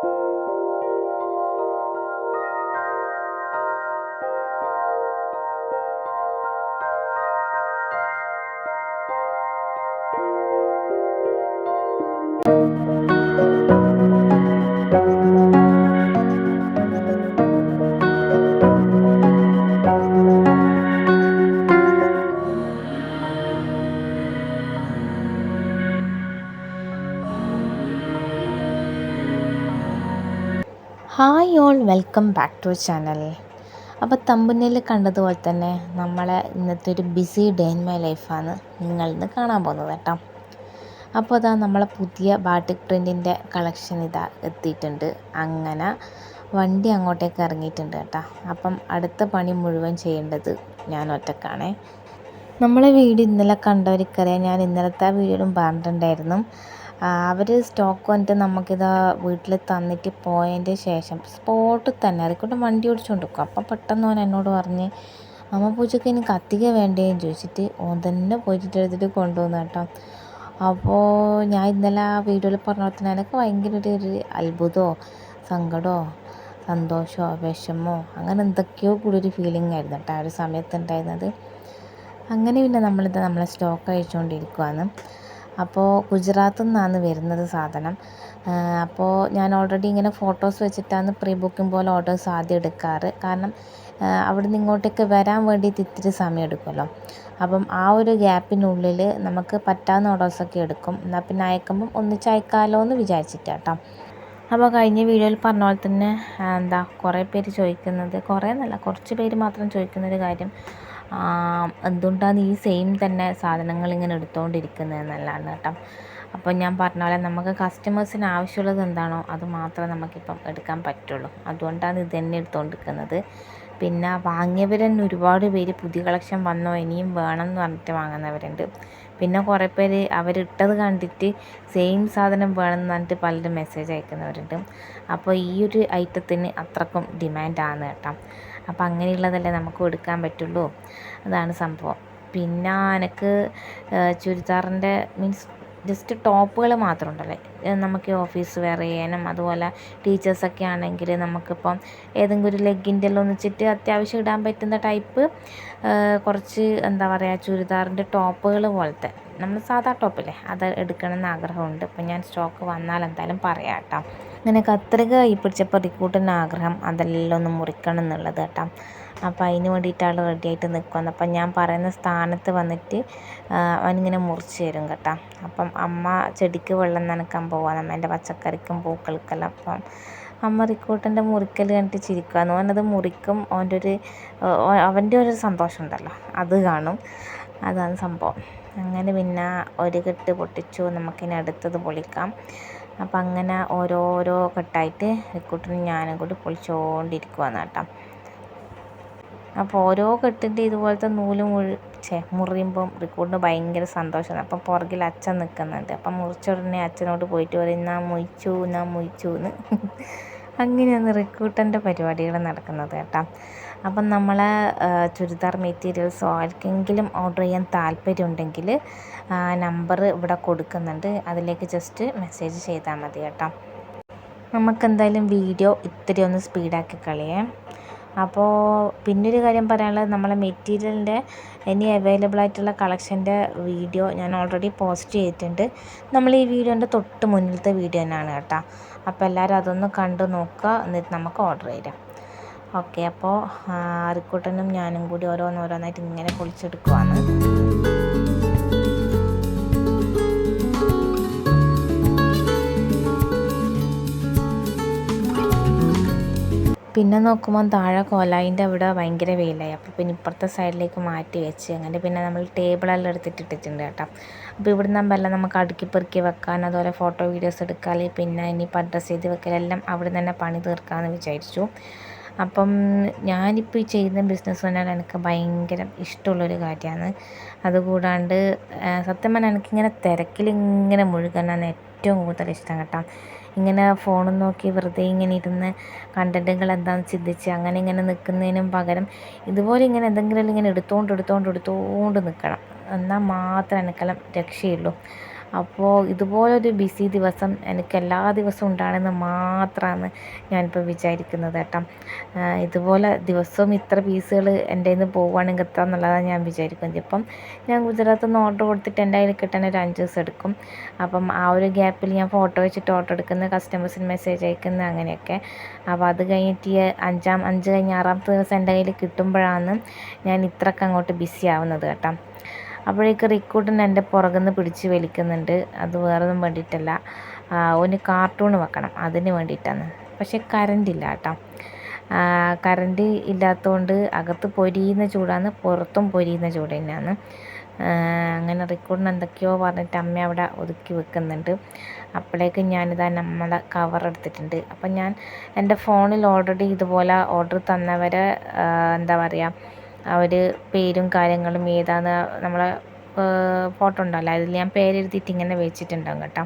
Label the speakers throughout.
Speaker 1: thank you hi all welcome back to channel അപ്പോൾ തമ്പനിൽ കണ്ടതുപോലെ തന്നെ നമ്മളെ ഇന്നത്തെ ഒരു ബിസി ഡേ ഇൻ മൈ ലൈഫാണ് നിങ്ങൾ ഇന്ന് കാണാൻ പോകുന്നത് കേട്ടോ. അപ്പോൾ അതാ നമ്മളെ പുതിയ ബാട്ടിക് പ്രിന്റിന്റെ കളക്ഷൻ ഇതാ എത്തിയിട്ടുണ്ട്. അങ്ങനെ വണ്ടി അങ്ങോട്ടേക്ക് ഇറങ്ങിയിട്ടുണ്ട് കേട്ടോ. അപ്പം അടുത്ത പണി മുഴുവൻ ചെയ്യേണ്ടത് ഞാൻ ഒറ്റക്കാണേ. നമ്മളെ വീഡിയോ ഇന്നലെ കണ്ടവർക്കറിയാം ഞാൻ ഇന്നലത്തെ ആ വീഡിയോയിലും പറഞ്ഞിട്ടുണ്ടായിരുന്നു. അവർ സ്റ്റോക്ക് വന്നിട്ട് നമുക്കിത് വീട്ടിൽ തന്നിട്ട് പോയതിന്റെ ശേഷം സ്പോട്ട് തന്നെ. അതുകൊണ്ട് വണ്ടി ഓടിച്ചുകൊണ്ട് കൊടുക്കും അപ്പം പെട്ടെന്ന് ഓൻ എന്നോട് പറഞ്ഞ് അമ്മ പൂജയ്ക്ക് ഇനി കത്തിക വേണ്ടേന്ന് ചോദിച്ചിട്ട് ഓൻ തന്നെ പോയിട്ട് എടുത്തിട്ട് കൊണ്ടുവന്നു കേട്ടോ. അപ്പോൾ ഞാൻ ഇന്നലെ ആ വീഡിയോയിൽ പറഞ്ഞ പോലെ തന്നെ എനിക്ക് ഭയങ്കര ഒരു ഒരു അത്ഭുതമോ സങ്കടമോ സന്തോഷമോ വിഷമോ അങ്ങനെ എന്തൊക്കെയോ കൂടി ഒരു ഫീലിംഗ് ആയിരുന്നു കേട്ടോ ആ ഒരു സമയത്ത് ഉണ്ടായിരുന്നത്. അങ്ങനെ പിന്നെ നമ്മളിത് നമ്മളെ സ്റ്റോക്ക് അയച്ചുകൊണ്ടിരിക്കുവാണ് അപ്പോൾ ഗുജറാത്തിൽ നിന്നാണ് വരുന്നത് സാധനം. അപ്പോൾ ഞാൻ ഓൾറെഡി ഇങ്ങനെ ഫോട്ടോസ് വെച്ചിട്ടാണ് പ്രീ ബുക്കിംഗ് പോലെ ഓർഡേഴ്സ് ആദ്യം എടുക്കാറ്. കാരണം അവിടെ നിന്ന് ഇങ്ങോട്ടേക്ക് വരാൻ വേണ്ടിയിട്ട് ഇത്തിരി സമയം എടുക്കുമല്ലോ. അപ്പം ആ ഒരു ഗ്യാപ്പിനുള്ളിൽ നമുക്ക് പറ്റാവുന്ന ഓർഡേഴ്സൊക്കെ എടുക്കും. എന്നാൽ പിന്നെ അയക്കുമ്പം ഒന്നിച്ച് അയക്കാമല്ലോ എന്ന് വിചാരിച്ചിട്ടാട്ടോ. അപ്പോൾ കഴിഞ്ഞ വീഡിയോയിൽ പറഞ്ഞ പോലെ തന്നെ എന്താ കുറേ പേര് ചോദിക്കുന്നത് കുറേ എന്നല്ല കുറച്ച് പേര് മാത്രം ചോദിക്കുന്നൊരു കാര്യം. എന്തുകൊണ്ടാണ് ഈ സെയിം തന്നെ സാധനങ്ങൾ ഇങ്ങനെ എടുത്തുകൊണ്ടിരിക്കുന്നത് എന്നല്ലാണ് കേട്ടോ. അപ്പോൾ ഞാൻ പറഞ്ഞ പോലെ നമുക്ക് കസ്റ്റമേഴ്സിന് ആവശ്യമുള്ളത് എന്താണോ അത് മാത്രമേ നമുക്കിപ്പം എടുക്കാൻ പറ്റുള്ളൂ. അതുകൊണ്ടാണ് ഇത് തന്നെ എടുത്തുകൊണ്ടിരിക്കുന്നത് പിന്നെ വാങ്ങിയവർ തന്നെ ഒരുപാട് പേര് പുതിയ കളക്ഷൻ വന്നോ ഇനിയും വേണം എന്ന് പറഞ്ഞിട്ട് വാങ്ങുന്നവരുണ്ട്. പിന്നെ കുറേ പേര് അവരിട്ടത് കണ്ടിട്ട് സെയിം സാധനം വേണമെന്ന് പറഞ്ഞിട്ട് പലരും മെസ്സേജ് അയക്കുന്നവരുണ്ട്. അപ്പോൾ ഈ ഒരു ഐറ്റത്തിന് അത്രക്കും ഡിമാൻഡാണ് കേട്ടോ. അപ്പോൾ അങ്ങനെയുള്ളതല്ലേ നമുക്ക് കൊടുക്കാൻ പറ്റുള്ളൂ? അതാണ് സംഭവം. പിന്നെ എനിക്ക് ചുരിദാറിന്റെ മീൻസ് ജസ്റ്റ് ടോപ്പുകൾ മാത്രം ഉണ്ടല്ലേ? നമുക്ക് ഓഫീസ് വെയർ ചെയ്യാനും അതുപോലെ ടീച്ചേഴ്സൊക്കെ ആണെങ്കിൽ നമുക്കിപ്പം ഏതെങ്കിലും ഒരു ലെഗിന്റെ എല്ലാം ഒന്നിച്ചിട്ട് അത്യാവശ്യം ഇടാൻ പറ്റുന്ന ടൈപ്പ് കുറച്ച് എന്താ പറയുക ചുരിദാറിന്റെ ടോപ്പുകൾ പോലത്തെ. നമ്മൾ സാധാ ടോപ്പില്ലേ? അത് എടുക്കണമെന്ന് ആഗ്രഹമുണ്ട്. അപ്പം ഞാൻ സ്റ്റോക്ക് വന്നാൽ എന്തായാലും പറയാം കേട്ടോ. അങ്ങനെ കത്രിക കൈ പിടിച്ചപ്പോൾ റിക്കൂട്ടിന് ആഗ്രഹം അതെല്ലാം ഒന്ന് മുറിക്കണം എന്നുള്ളത് കേട്ടോ. അപ്പോൾ അതിന് വേണ്ടിയിട്ട് ആൾ റെഡി ആയിട്ട് നിൽക്കുന്നത് അപ്പം ഞാൻ പറയുന്ന സ്ഥാനത്ത് വന്നിട്ട് അവനിങ്ങനെ മുറിച്ച് തരും കേട്ടോ. അപ്പം അമ്മ ചെടിക്ക് വെള്ളം നനക്കാൻ പോവാണ്. എന്റെ പച്ചക്കറിക്കും പൂക്കൾക്കെല്ലാം അപ്പം അമ്മ റിക്കൂട്ടന്റെ മുറിക്കൽ കണ്ടിട്ട് ചിരിക്കുകയാണ് അവനത് മുറിക്കും അവന്റെ ഒരു അവന്റെ ഒരു സന്തോഷം ഉണ്ടല്ലോ. അത് കാണും. അതാണ് സംഭവം. അങ്ങനെ പിന്നെ ഒരു കെട്ട് പൊട്ടിച്ചു. നമുക്കിനി അടുത്തത് പൊളിക്കാം. അപ്പം അങ്ങനെ ഓരോരോ കെട്ടായിട്ട് റിക്കൂട്ടനും ഞാനും കൂടി പൊളിച്ചുകൊണ്ടിരിക്കുവാണ് കേട്ടോ. അപ്പോൾ ഓരോ കെട്ടിന്റെ ഇതുപോലത്തെ നൂൽ മുഴു ഛേ മുറിയുമ്പം റിക്കൂട്ടിന് ഭയങ്കര സന്തോഷമാണ്. അപ്പം പുറകിൽ അച്ഛൻ നിൽക്കുന്നുണ്ട്. അപ്പം മുറിച്ച ഉടനെ അച്ഛനോട് പോയിട്ട് പറയും നാ മുയിച്ചു നാ മുയിച്ചു എന്ന്. അങ്ങനെയാണ് റിക്കൂട്ടന്റെ പരിപാടികൾ നടക്കുന്നത് കേട്ടോ. അപ്പം നമ്മൾ ചുരിദാർ മെറ്റീരിയൽസോ ആർക്കെങ്കിലും ഓർഡർ ചെയ്യാൻ താല്പര്യമുണ്ടെങ്കിൽ നമ്പർ ഇവിടെ കൊടുക്കുന്നുണ്ട്. അതിലേക്ക് ജസ്റ്റ് മെസ്സേജ് ചെയ്താൽ മതി കേട്ടോ. നമുക്കെന്തായാലും വീഡിയോ ഇത്തിരി ഒന്ന് സ്പീഡാക്കി കളയാം. അപ്പോൾ പിന്നൊരു കാര്യം പറയാനുള്ളത് നമ്മളെ മെറ്റീരിയലിന്റെ ഇനി അവൈലബിൾ ആയിട്ടുള്ള കളക്ഷന്റെ വീഡിയോ ഞാൻ ഓൾറെഡി പോസ്റ്റ് ചെയ്തിട്ടുണ്ട്. നമ്മൾ ഈ വീഡിയോന്റെ തൊട്ട് മുന്നിലത്തെ വീഡിയോ തന്നെയാണ് കേട്ടോ. അപ്പോൾ എല്ലാവരും അതൊന്ന് കണ്ടു നോക്കുക. എന്നിട്ട് നമുക്ക് ഓർഡർ ചെയ്യാം. ഓക്കെ അപ്പോൾ അറിക്കൂട്ടനും ഞാനും കൂടി ഓരോന്നോരോന്നായിട്ട് ഇങ്ങനെ പൊളിച്ചെടുക്കുവാണ്. പിന്നെ നോക്കുമ്പോൾ താഴെ കോലായിന്റെ അവിടെ ഭയങ്കര വെയിലായി. അപ്പോൾ പിന്നെ ഇപ്പുറത്തെ സൈഡിലേക്ക് മാറ്റി വെച്ച് അങ്ങനെ പിന്നെ നമ്മൾ ടേബിളെല്ലാം എടുത്തിട്ട് ഇട്ടിട്ടുണ്ട് കേട്ടോ. അപ്പോൾ ഇവിടെ എല്ലാം നമുക്ക് അടുക്കി പെറുക്കി വെക്കാൻ അതുപോലെ ഫോട്ടോ വീഡിയോസ് എടുക്കാൻ പിന്നെ ഇനിയിപ്പോൾ അഡ്രസ്സ് ചെയ്ത് വെക്കലെല്ലാം അവിടെ തന്നെ പണി തീർക്കാമെന്ന് വിചാരിച്ചു. അപ്പം ഞാനിപ്പോൾ ഈ ചെയ്യുന്ന ബിസിനസ് പറഞ്ഞാൽ എനിക്ക് ഭയങ്കര ഇഷ്ടമുള്ളൊരു കാര്യമാണ്. അതുകൂടാണ്ട് സത്യം പറഞ്ഞാൽ എനിക്കിങ്ങനെ തിരക്കിലിങ്ങനെ മുഴുകാനാണ് ഏറ്റവും കൂടുതൽ ഇഷ്ടം കേട്ടോ. ഇങ്ങനെ ഫോണും നോക്കി വെറുതെ ഇങ്ങനെ ഇരുന്ന് കണ്ടന്റുകൾ എന്താണെന്ന് ചിന്തിച്ച് അങ്ങനെ ഇങ്ങനെ നിൽക്കുന്നതിനും പകരം ഇതുപോലെ ഇങ്ങനെ എന്തെങ്കിലും ഇങ്ങനെ എടുത്തുകൊണ്ട് എടുത്തുകൊണ്ട് എടുത്തുകൊണ്ട് നിൽക്കണം എന്നാൽ മാത്രമേ എനിക്കെല്ലാം രക്ഷയുള്ളൂ. അപ്പോൾ ഇതുപോലൊരു ബിസി ദിവസം എനിക്ക് എല്ലാ ദിവസവും ഉണ്ടാകണമെന്ന് മാത്രമാണ് ഞാനിപ്പോൾ വിചാരിക്കുന്നത് കേട്ടോ. ഇതുപോലെ ദിവസവും ഇത്ര പീസുകൾ എന്റെ നിന്ന് പോവുകയാണെങ്കിൽ എത്ര എന്നുള്ളതാണ് ഞാൻ വിചാരിക്കുന്നത്. ഇപ്പം ഞാൻ ഗുജറാത്തിൽ നിന്ന് ഓർഡർ കൊടുത്തിട്ട് എന്റെ കയ്യിൽ കിട്ടാൻ ഒരു അഞ്ച് ദിവസം എടുക്കും. അപ്പം ആ ഒരു ഗ്യാപ്പിൽ ഞാൻ ഫോട്ടോ വെച്ചിട്ട് ഓർഡർ എടുക്കുന്ന കസ്റ്റമേഴ്സിന് മെസ്സേജ് അയക്കുന്നത് അങ്ങനെയൊക്കെ. അപ്പോൾ അത് കഴിഞ്ഞിട്ട് അഞ്ചാം അഞ്ച് കഴിഞ്ഞ് ആറാമത്തെ ദിവസം എന്റെ കയ്യിൽ കിട്ടുമ്പോഴാണ് ഞാൻ ഇത്രയ്ക്ക് അങ്ങോട്ട് ബിസി ആവുന്നത് കേട്ടോ. അപ്പോഴേക്ക് റിക്കൂട്ടൻ എന്റെ പുറകുനിന്ന് പിടിച്ച് വലിക്കുന്നുണ്ട്. അത് വേറൊന്നും വേണ്ടിയിട്ടല്ല. ഒന്ന് കാർട്ടൂൺ വെക്കണം. അതിന് വേണ്ടിയിട്ടാണ്. പക്ഷേ കറണ്ട് ഇല്ല കേട്ടോ. കറണ്ട് ഇല്ലാത്തതുകൊണ്ട് അകത്ത് പൊരിയുന്ന ചൂടാണ്. പുറത്തും പൊരിയുന്ന ചൂട് തന്നെയാണ്. അങ്ങനെ റിക്കൂട്ടിന് എന്തൊക്കെയോ പറഞ്ഞിട്ട് അമ്മ അവിടെ ഒതുക്കി വെക്കുന്നുണ്ട്. അപ്പോഴേക്കും ഞാനിതാ നമ്മളെ കവർ എടുത്തിട്ടുണ്ട്. അപ്പം ഞാൻ എന്റെ ഫോണിൽ ഓൾറെഡി ഇതുപോലെ ഓർഡർ തന്നവരെ എന്താ പറയുക അവർ പേരും കാര്യങ്ങളും ഏതാന്ന് നമ്മളെ ഫോട്ടോ ഉണ്ടല്ലോ. അതിൽ ഞാൻ പേരെഴുതിയിട്ട് ഇങ്ങനെ വെച്ചിട്ടുണ്ടാകും കേട്ടോ.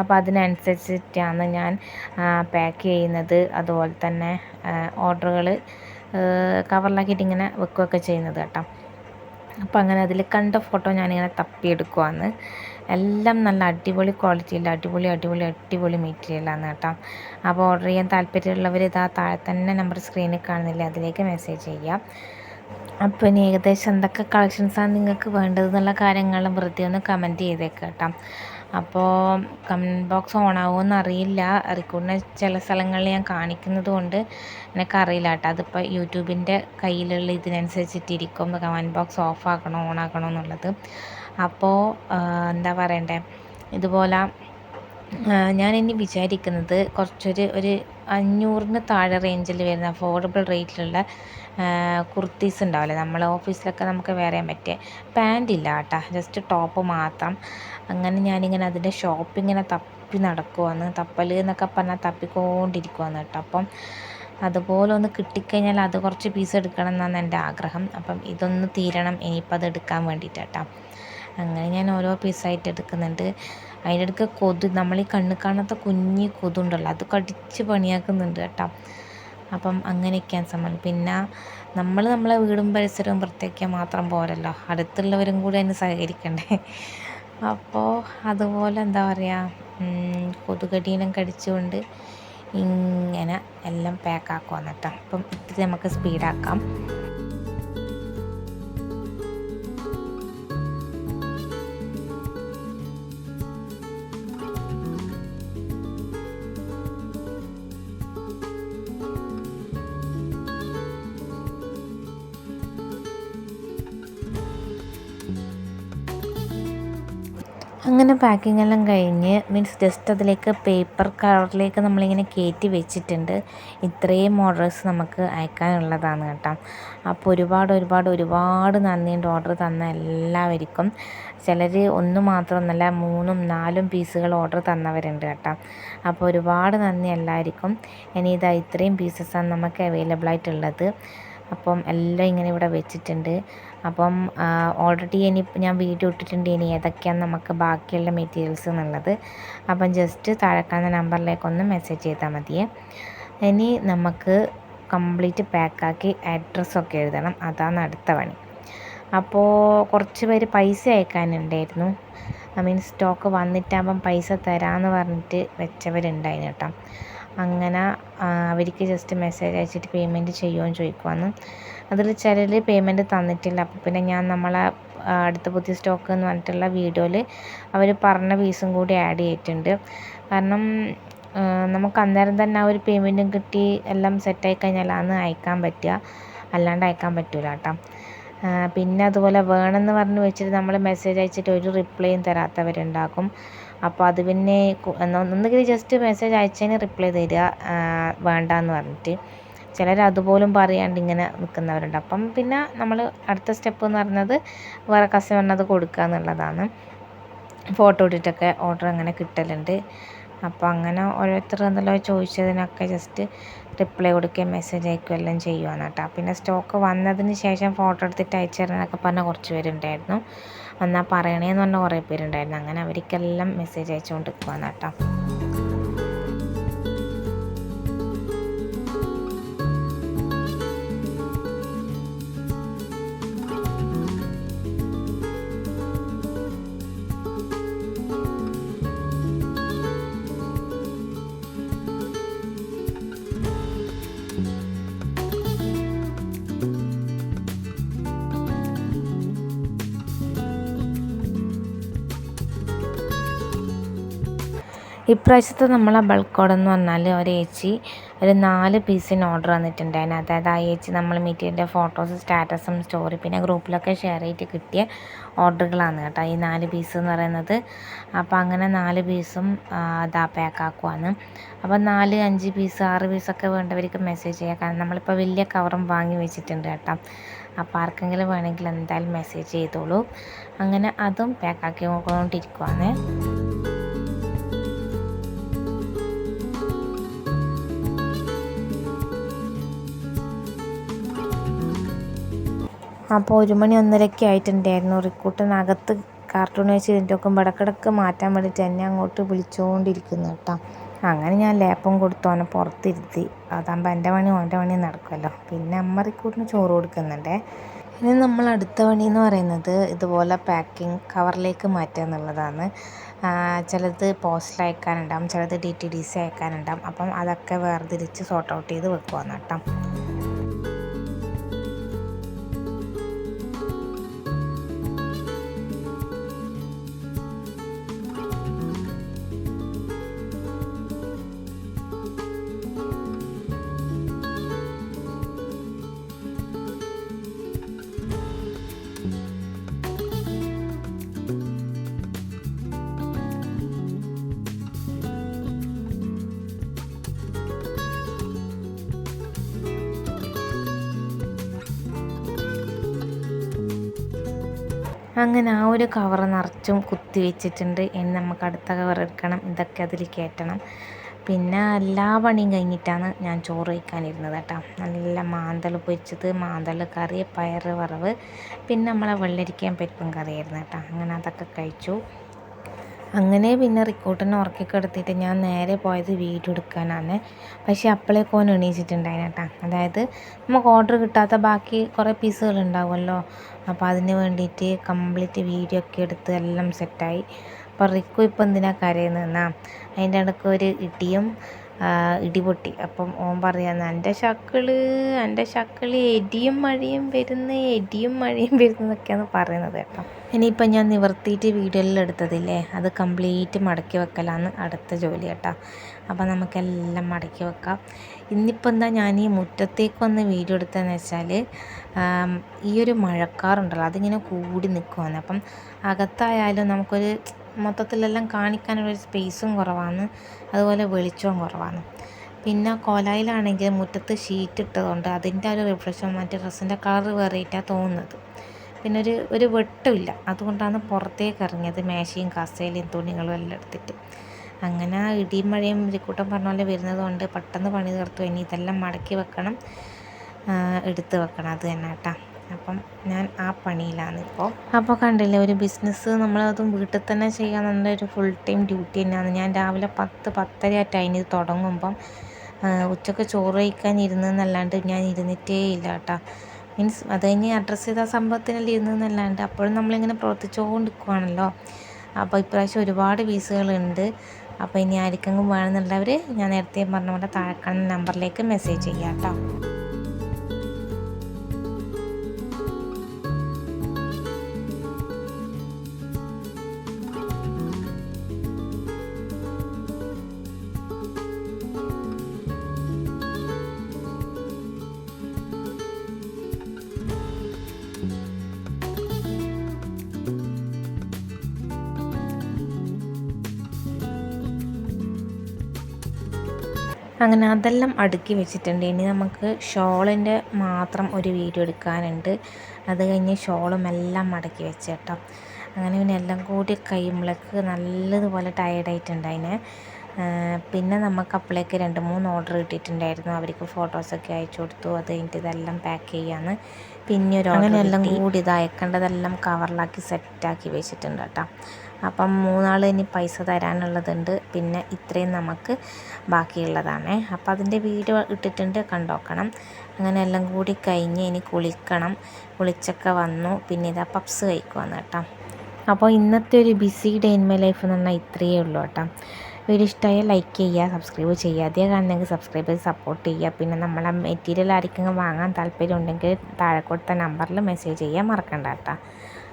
Speaker 1: അപ്പോൾ അതിനനുസരിച്ചിട്ടാണ് ഞാൻ പാക്ക് ചെയ്യുന്നത്. അതുപോലെ തന്നെ ഓർഡറുകൾ കവറിലാക്കിയിട്ട് ഇങ്ങനെ വെക്കുകയൊക്കെ ചെയ്യുന്നത് കേട്ടോ. അപ്പോൾ അങ്ങനെ അതിൽ കണ്ട ഫോട്ടോ ഞാനിങ്ങനെ തപ്പിയെടുക്കുവാണ് എല്ലാം നല്ല അടിപൊളി ക്വാളിറ്റിയിൽ അടിപൊളി അടിപൊളി അടിപൊളി മെറ്റീരിയലാണ് കേട്ടോ. അപ്പോൾ ഓർഡർ ചെയ്യാൻ താല്പര്യമുള്ളവർ ഇതാ താഴെ തന്നെ നമ്പർ സ്ക്രീനിൽ കാണുന്നില്ല അതിലേക്ക് മെസ്സേജ് ചെയ്യാം. അപ്പോൾ ഇനി ഏകദേശം എന്തൊക്കെ കളക്ഷൻസാണ് നിങ്ങൾക്ക് വേണ്ടത് എന്നുള്ള കാര്യങ്ങൾ വെറുതെ ഒന്ന് കമന്റ് ചെയ്തേക്കാം കേട്ടോ. അപ്പോൾ കമന്റ് ബോക്സ് ഓൺ ആവുമെന്ന് അറിയില്ല. റിക്കോർഡിനെ ചില സ്ഥലങ്ങളിൽ ഞാൻ കാണിക്കുന്നത് കൊണ്ട് എനിക്കറിയില്ല കേട്ടോ. അതിപ്പോൾ യൂട്യൂബിന്റെ കയ്യിലുള്ള ഇതിനനുസരിച്ചിട്ടിരിക്കും കമന്റ് ബോക്സ് ഓഫ് ആക്കണോ ഓൺ ആക്കണോ എന്നുള്ളത്. അപ്പോൾ എന്താ പറയണ്ടേ? ഇതുപോലെ ഞാൻ ഇനി വിചാരിക്കുന്നത് കുറച്ചൊരു ഒരു അഞ്ഞൂറിന് താഴെ റേഞ്ചിൽ വരുന്ന അഫോർഡബിൾ റേറ്റിലുള്ള കുർത്തീസ് ഉണ്ടാവില്ലേ നമ്മൾ ഓഫീസിലൊക്കെ നമുക്ക് ചെയ്യാൻ പറ്റിയ. പാന്റ് ഇല്ല കേട്ടോ. ജസ്റ്റ് ടോപ്പ് മാത്രം. അങ്ങനെ ഞാനിങ്ങനെ അതിന്റെ ഷോപ്പിങ്ങനെ തപ്പി നടക്കുവാന്ന് തപ്പൽ എന്നൊക്കെ പറഞ്ഞാൽ തപ്പിക്കൊണ്ടിരിക്കുവാന്ന് കേട്ടോ. അപ്പം അതുപോലെ ഒന്ന് കിട്ടിക്കഴിഞ്ഞാൽ അത് കുറച്ച് പീസ് എടുക്കണം എന്നാണ് എന്റെ ആഗ്രഹം. അപ്പം ഇതൊന്ന് തീരണം. ഇനിയിപ്പോൾ അത് എടുക്കാൻ വേണ്ടിയിട്ട് കേട്ടോ. അങ്ങനെ ഞാൻ ഓരോ പീസായിട്ട് എടുക്കുന്നുണ്ട്. അതിന്റെ ഇടയ്ക്ക് കൊതു നമ്മൾ ഈ കണ്ണ് കാണാത്ത കുഞ്ഞ് കൊതുണ്ടല്ലോ അത് കടിച്ച് പണിയാക്കുന്നുണ്ട് കേട്ടോ. അപ്പം അങ്ങനെയൊക്കെയാണ് സംഭവം. പിന്നെ നമ്മൾ നമ്മളെ വീടും പരിസരവും വൃത്തിയാക്കിയാൽ മാത്രം പോരല്ലോ. അടുത്തുള്ളവരും കൂടി അതിന് സഹകരിക്കണ്ടേ. അപ്പോൾ അതുപോലെ എന്താ പറയുക കൊതുകടീനം കടിച്ചുകൊണ്ട് ഇങ്ങനെ എല്ലാം പാക്കാക്കുക എന്നിട്ടാണ് അപ്പം ഇത്തിരി നമുക്ക് സ്പീഡാക്കാം പാക്കിംഗ് എല്ലാം കഴിഞ്ഞ് മീൻസ് ജസ്റ്റ് അതിലേക്ക് പേപ്പർ കവറിലേക്ക് നമ്മളിങ്ങനെ കയറ്റി വെച്ചിട്ടുണ്ട്. ഇത്രയും ഓർഡേഴ്സ് നമുക്ക് അയക്കാനുള്ളതാണ് കേട്ടോ. അപ്പോൾ ഒരുപാട് ഒരുപാട് ഒരുപാട് നന്ദിയുണ്ട് ഓർഡർ തന്ന എല്ലാവർക്കും. ചിലർ ഒന്ന് മാത്രമൊന്നല്ല മൂന്നും നാലും പീസുകൾ ഓർഡർ തന്നവരുണ്ട് കേട്ടോ. അപ്പോൾ ഒരുപാട് നന്ദി എല്ലാവർക്കും. ഇനി ഇതാ ഇത്രയും പീസസാണ് നമുക്ക് അവൈലബിൾ ആയിട്ടുള്ളത്. അപ്പം എല്ലാം ഇങ്ങനെ ഇവിടെ വെച്ചിട്ടുണ്ട്. അപ്പം ഓൾറെഡി ഇനി ഞാൻ വീഡിയോ ഇട്ടിട്ടുണ്ട് ഇനി ഏതൊക്കെയാണ് നമുക്ക് ബാക്കിയുള്ള മെറ്റീരിയൽസ് എന്നുള്ളത്. അപ്പം ജസ്റ്റ് താഴെക്കാണുന്ന നമ്പറിലേക്കൊന്ന് മെസ്സേജ് ചെയ്താൽ മതിയേ. ഇനി നമുക്ക് കംപ്ലീറ്റ് പാക്കാക്കി അഡ്രസ്സൊക്കെ എഴുതണം. അതാണ് അടുത്ത പണി. അപ്പോൾ കുറച്ച് പേര് പൈസ അയക്കാനുണ്ടായിരുന്നു. ഐ മീൻ സ്റ്റോക്ക് വന്നിട്ടാകുമ്പം പൈസ തരാമെന്ന് പറഞ്ഞിട്ട് വെച്ചവരുണ്ടായിരുന്നു കേട്ടോ. അങ്ങനെ അവർക്ക് ജസ്റ്റ് മെസ്സേജ് അയച്ചിട്ട് പേയ്മെന്റ് ചെയ്യുമോ എന്ന് ചോദിക്കുവാന്ന്. അതിൽ ചിലർ പേയ്മെന്റ് തന്നിട്ടില്ല. അപ്പോൾ പിന്നെ ഞാൻ നമ്മളെ അടുത്ത പുതിയ സ്റ്റോക്ക് എന്ന് പറഞ്ഞിട്ടുള്ള വീഡിയോയിൽ അവർ പറഞ്ഞ പീസും കൂടി ആഡ് ചെയ്തിട്ടുണ്ട്. കാരണം നമുക്ക് അന്നേരം തന്നെ ആ ഒരു പേയ്മെന്റും കിട്ടി എല്ലാം സെറ്റായി കഴിഞ്ഞാലാണ് അയക്കാൻ പറ്റുക. അല്ലാണ്ട് അയക്കാൻ പറ്റില്ല കേട്ടോ. പിന്നെ അതുപോലെ വേണമെന്ന് പറഞ്ഞ് വെച്ചിട്ട് നമ്മൾ മെസ്സേജ് അയച്ചിട്ട് ഒരു റിപ്ലൈയും തരാത്തവരുണ്ടാകും അപ്പോൾ അത് പിന്നെ ഒന്നുകിൽ ജസ്റ്റ് മെസ്സേജ് അയച്ചതിന് റിപ്ലൈ തരിക വേണ്ടാന്ന് പറഞ്ഞിട്ട്. ചിലർ അതുപോലും പറയാണ്ട് ഇങ്ങനെ നിൽക്കുന്നവരുണ്ട് അപ്പം പിന്നെ നമ്മൾ അടുത്ത സ്റ്റെപ്പ് എന്ന് പറയുന്നത് വേറെ കസ്റ്റമറിന് അത് കൊടുക്കുക എന്നുള്ളതാണ്. ഫോട്ടോ ഇട്ടിട്ടൊക്കെ ഓർഡർ അങ്ങനെ കിട്ടലുണ്ട്. അപ്പോൾ അങ്ങനെ ഓരോരുത്തർ എന്തെല്ലോ ചോദിച്ചതിനൊക്കെ ജസ്റ്റ് റിപ്ലൈ കൊടുക്കുകയും മെസ്സേജ് അയക്കുകയും എല്ലാം ചെയ്യുവാണ് കേട്ടോ. പിന്നെ സ്റ്റോക്ക് വന്നതിന് ശേഷം ഫോട്ടോ എടുത്തിട്ട് അയച്ചു തരാനൊക്കെ പറഞ്ഞ കുറച്ച് പേരുണ്ടായിരുന്നു. എന്നാൽ പറയണേന്ന് പറഞ്ഞ കുറേ പേരുണ്ടായിരുന്നു. അങ്ങനെ അവർക്കെല്ലാം മെസ്സേജ് അയച്ചുകൊണ്ട് നിൽക്കുവാണ് കേട്ടോ. ഇപ്രാവശ്യത്തെ നമ്മളെ ബൾക്ക് ഓർഡർ എന്ന് പറഞ്ഞാൽ ഒരു ഏച്ചി ഒരു നാല് പീസിന് ഓർഡർ വന്നിട്ടുണ്ടായിരുന്നു. അതായത് ആ ഏച്ചി നമ്മൾ മീറ്റിന്റെ ഫോട്ടോസ് സ്റ്റാറ്റസും സ്റ്റോറി പിന്നെ ഗ്രൂപ്പിലൊക്കെ ഷെയർ ചെയ്തിട്ട് കിട്ടിയ ഓർഡറുകളാണ് കേട്ടോ. ഈ നാല് പീസ് എന്ന് പറയുന്നത്. അപ്പോൾ അങ്ങനെ നാല് പീസും അതാ പാക്കാക്കുവാണ് അപ്പോൾ നാല് അഞ്ച് പീസ് ആറ് പീസൊക്കെ വേണ്ടവർക്ക് മെസ്സേജ് ചെയ്യാം. കാരണം നമ്മളിപ്പോൾ വലിയ കവറും വാങ്ങി വെച്ചിട്ടുണ്ട് കേട്ടോ. അപ്പോൾ ആർക്കെങ്കിലും വേണമെങ്കിൽ എന്തായാലും മെസ്സേജ് ചെയ്തോളൂ. അങ്ങനെ അതും പാക്കാക്കി കൊണ്ടിരിക്കുവാണ്. അപ്പോൾ ഒരു മണി ഒന്നരയ്ക്ക് ആയിട്ടുണ്ടായിരുന്നു. റിക്കൂട്ടനകത്ത് കാർട്ടൂൺ വെച്ച് നോക്കുമ്പോൾ ഇടക്കിടക്ക് മാറ്റാൻ വേണ്ടിയിട്ട് എന്നെ അങ്ങോട്ട് വിളിച്ചുകൊണ്ടിരിക്കുന്നു കേട്ടോ. അങ്ങനെ ഞാൻ ലേപ്പം കൊടുത്തു. അവനെ പുറത്തിരുത്തി. അതാകുമ്പോൾ എന്റെ പണി ഓന്റെ പണി നടക്കുമല്ലോ. പിന്നെ അമ്മ റിക്കൂട്ടിന് ചോറ് കൊടുക്കുന്നുണ്ടേ. ഇനി നമ്മൾ അടുത്ത പണി എന്ന് പറയുന്നത് ഇതുപോലെ പാക്കിംഗ് കവറിലേക്ക് മാറ്റുക എന്നുള്ളതാണ്. ചിലത് പോസ്റ്റിൽ അയക്കാനുണ്ടാകും ചിലത് ഡി ടി ഡി സി അയക്കാനുണ്ടാകും അപ്പം അതൊക്കെ വേർതിരിച്ച് സോർട്ട് ഔട്ട് ചെയ്ത് വെക്കുവാന്ന് കേട്ടോ. അങ്ങനെ ആ ഒരു കവർ നിറച്ചും കുത്തി വെച്ചിട്ടുണ്ട്. ഇനി നമുക്ക് അടുത്ത കവർ എടുക്കണം. ഇതൊക്കെ അതിൽ കയറ്റണം പിന്നെ എല്ലാ പണിയും കഴിഞ്ഞിട്ടാണ് ഞാൻ ചോറ് വയ്ക്കാനിരുന്നത് കേട്ടോ. നല്ല മാന്തൽ പൊരിച്ചത് മാന്തൽ കറി പയർ വറവ് പിന്നെ നമ്മളെ വെള്ളരിക്കയും പരിപ്പും കറിയായിരുന്നു കേട്ടോ. അങ്ങനെ അതൊക്കെ കഴിച്ചു. അങ്ങനെ പിന്നെ റിക്കോട്ടിനെ ഉറക്കിക്കെടുത്തിട്ട് ഞാൻ നേരെ പോയത് വീഡിയോ എടുക്കാനാണ് പക്ഷേ അപ്പോഴേക്കും ഓൻ എണീച്ചിട്ടുണ്ടായിരുന്നു കേട്ടോ. അതായത് നമുക്ക് ഓർഡർ കിട്ടാത്ത ബാക്കി കുറേ പീസുകൾ ഉണ്ടാവുമല്ലോ. അപ്പോൾ അതിന് വേണ്ടിയിട്ട് കംപ്ലീറ്റ് വീഡിയോ ഒക്കെ എടുത്ത് എല്ലാം സെറ്റായി അപ്പോൾ റിക്കു എന്തിനാ കരയിൽ നിന്നാ അതിന്റെ ഇടയ്ക്ക് ഒരു ഇടിയും ഇടിപൊട്ടി അപ്പം ഓൻ പറയാന്ന് എന്റെ ശക്കിൾ എന്റെ ശക്കിൾ എടിയും മഴയും വരുന്ന എടിയും മഴയും വരുന്നതൊക്കെയാണ് പറയുന്നത് കേട്ടോ. ഇനിയിപ്പം ഞാൻ നിവർത്തിയിട്ട് വീഡിയോയിൽ എടുത്തതില്ലേ? അത് കംപ്ലീറ്റ് മടക്കി വെക്കലാണ് അടുത്ത ജോലി കേട്ടോ. അപ്പം നമുക്കെല്ലാം മടക്കി വെക്കാം. ഇന്നിപ്പോൾ എന്താ ഞാൻ ഈ മുറ്റത്തേക്ക് വന്ന് വീഡിയോ എടുത്തതെന്ന് വെച്ചാൽ ഈ ഒരു മഴക്കാറുണ്ടല്ലോ അതിങ്ങനെ കൂടി നിൽക്കുവാണ് അപ്പം അകത്തായാലും നമുക്കൊരു മൊത്തത്തിലെല്ലാം കാണിക്കാനുള്ളൊരു സ്പേസും കുറവാണ്. അതുപോലെ വെളിച്ചവും കുറവാണ്. പിന്നെ കോലായിലാണെങ്കിൽ മുറ്റത്ത് ഷീറ്റ് ഇട്ടതുകൊണ്ട് അതിന്റെ ഒരു റിഫ്ലക്ഷൻ മറ്റേ ഡ്രസ്സിന്റെ കളർ വേറിയിട്ടാണ് തോന്നുന്നത്. പിന്നെ ഒരു ഒരു വെട്ടമില്ല. അതുകൊണ്ടാണ് പുറത്തേക്ക് ഇറങ്ങിയത് മേശയും കസേലയും തുണികളും എല്ലാം എടുത്തിട്ട്. അങ്ങനെ ആ ഇടിയും മഴയും കൂട്ടം പറഞ്ഞ പോലെ വരുന്നത് കൊണ്ട് പെട്ടെന്ന് പണി തീർത്തു. ഇനി ഇതെല്ലാം മടക്കി വെക്കണം. എടുത്ത് വെക്കണം. അത് തന്നെ കേട്ടോ. അപ്പം ഞാൻ ആ പണിയിലാണ് ഇപ്പോൾ അപ്പോൾ കണ്ടില്ലേ ഒരു ബിസിനസ് നമ്മളതും വീട്ടിൽ തന്നെ ചെയ്യാൻ ഒരു ഫുൾ ടൈം ഡ്യൂട്ടി തന്നെയാണ്. ഞാൻ രാവിലെ പത്ത് പത്തര ആ ടൈമിൽ തുടങ്ങുമ്പം ഉച്ചയ്ക്ക് ചോറ് കഴിക്കാൻ ഇരുന്നെന്നല്ലാണ്ട് ഞാൻ ഇരുന്നിട്ടേ ഇല്ല കേട്ടോ. മീൻസ് അത് കഴിഞ്ഞ് അഡ്രസ്സ് ചെയ്ത സംഭവത്തിനല്ലേ ഇരുന്നെന്നല്ലാണ്ട് അപ്പോഴും നമ്മളിങ്ങനെ പ്രവർത്തിച്ചുകൊണ്ടിരിക്കുവാണല്ലോ. അപ്പോൾ ഇപ്രാവശ്യം ഒരുപാട് പീസുകളുണ്ട് അപ്പോൾ ഇനി ആർക്കെങ്കിലും വേണമെന്നുള്ളവർ ഞാൻ നേരത്തെ പറഞ്ഞ പോലെ താഴെ നമ്പറിലേക്ക് മെസ്സേജ് ചെയ്യാം കേട്ടോ. അങ്ങനെ അതെല്ലാം അടുക്കി വെച്ചിട്ടുണ്ട്. ഇനി നമുക്ക് ഷോളിന്റെ മാത്രം ഒരു വീഡിയോ എടുക്കാനുണ്ട്. അത് കഴിഞ്ഞ് ഷോളും എല്ലാം മടക്കി വെച്ച് കേട്ടോ. അങ്ങനെ പിന്നെ എല്ലാം കൂടി കഴിയുമ്പോഴേക്ക് നല്ലതുപോലെ ടയർഡായിട്ടുണ്ട് അതിന്. പിന്നെ നമുക്ക് അപ്പോഴേക്ക് രണ്ട് മൂന്ന് ഓർഡർ കിട്ടിയിട്ടുണ്ടായിരുന്നു അവർക്ക് ഫോട്ടോസൊക്കെ അയച്ചു കൊടുത്തു. അത് കഴിഞ്ഞിട്ട് ഇതെല്ലാം പാക്ക് ചെയ്യാന്ന്. പിന്നെ ഒരു അങ്ങനെ എല്ലാം കൂടി. ഇത് അയക്കേണ്ടതെല്ലാം കവറിലാക്കി സെറ്റാക്കി വെച്ചിട്ടുണ്ട് കേട്ടോ. അപ്പം മൂന്നാൾ ഇനി പൈസ തരാനുള്ളതുണ്ട്. പിന്നെ ഇത്രയും നമുക്ക് ബാക്കിയുള്ളതാണ്. അപ്പോൾ അതിന്റെ വീട് ഇട്ടിട്ടുണ്ട് കണ്ടോക്കണം. അങ്ങനെ എല്ലാം കൂടി കഴിഞ്ഞ് ഇനി കുളിക്കണം. കുളിച്ചൊക്കെ വന്നു. പിന്നെ ഇതാ പപ്സ് കഴിക്കുവാന്ന് കേട്ടോ. അപ്പോൾ ഇന്നത്തെ ഒരു busy day in my life എന്ന് പറഞ്ഞാൽ ഇത്രയേ ഉള്ളൂ കേട്ടോ. വീഡിയോ ഇഷ്ടമായാൽ ലൈക്ക് ചെയ്യുക സബ്സ്ക്രൈബ് ചെയ്യുക. അതേ കാണുന്നെങ്കിൽ സബ്സ്ക്രൈബ് ചെയ്ത് സപ്പോർട്ട് ചെയ്യുക. പിന്നെ നമ്മളെ മെറ്റീരിയൽ ആർക്കെങ്കിലും വാങ്ങാൻ താല്പര്യം ഉണ്ടെങ്കിൽ താഴെ കൊടുത്ത നമ്പറിൽ മെസ്സേജ് ചെയ്യാൻ മറക്കണ്ട കേട്ടോ.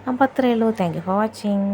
Speaker 1: അപ്പോൾ അത്രയേ ഉള്ളൂ. Thank you for watching.